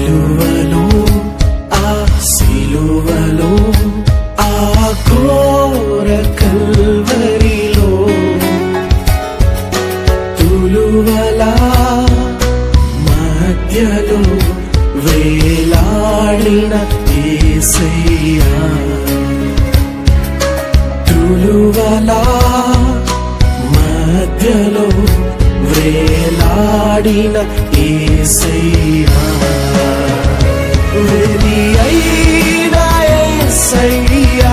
సిలువలో ఆ సిలువలో ఆ ఘోర కల్వరిలో తులువలా మధ్యలో వేలాడిన ఏసయ్యా. తులువలా మధ్యలో వేలాడిన ఏసయ్యా. వెలి అయిన ఏసయ్యా.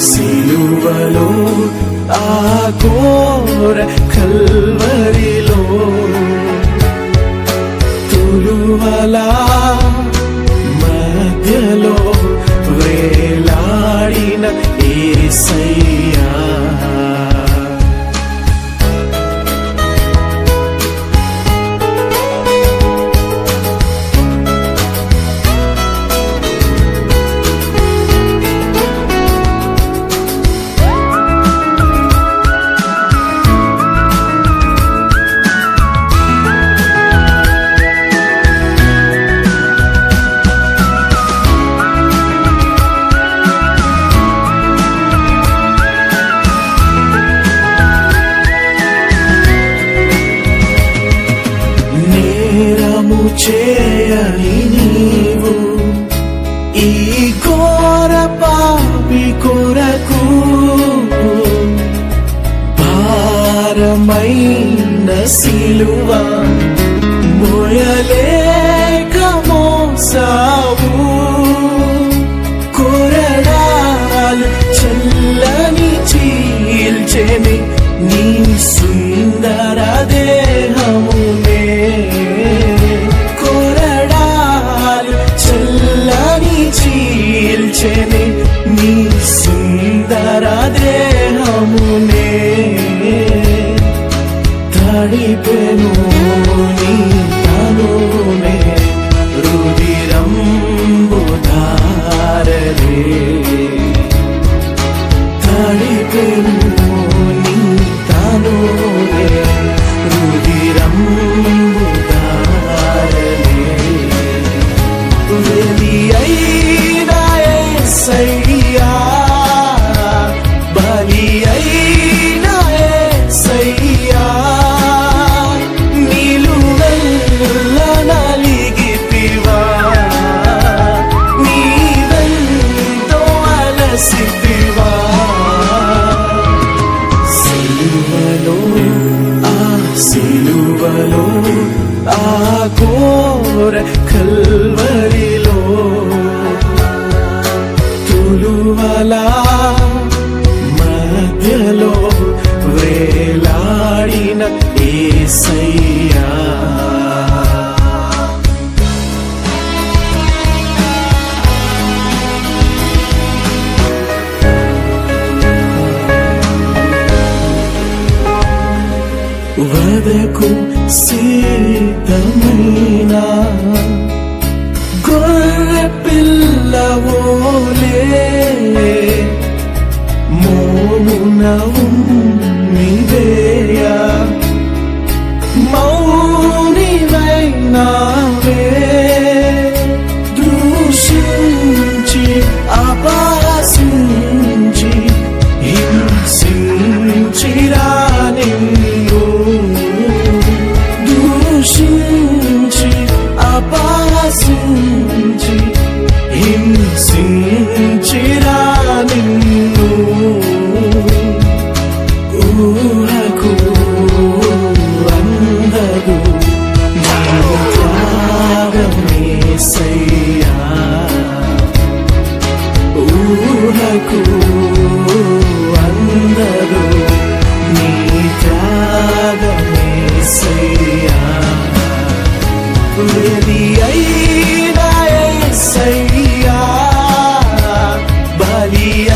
సిలువలో ఆ ఘోర కల్వరిలో తులువలా మధ్యలో వేలాడిన ఏసయ్యా. చేయని నీవు. ఈ ఘోర పాపి కొరకు భారమైన సిలువ మొయలే you. కృపలో ఆ కోర కల్వరిలో. తులువలా మధ్యలో వేలాడిన ఏసయ్యా. వదకు సీతమైన గొర్రె పిల్లవోలే మోమున ఉమ్మివేయ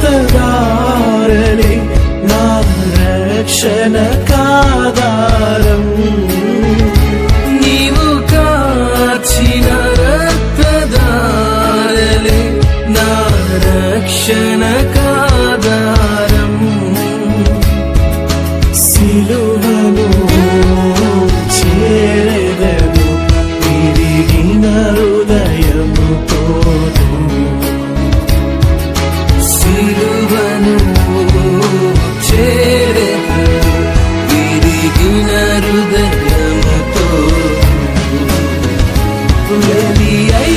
പ്രാപ്തദാരണി നാം രക്ഷണ the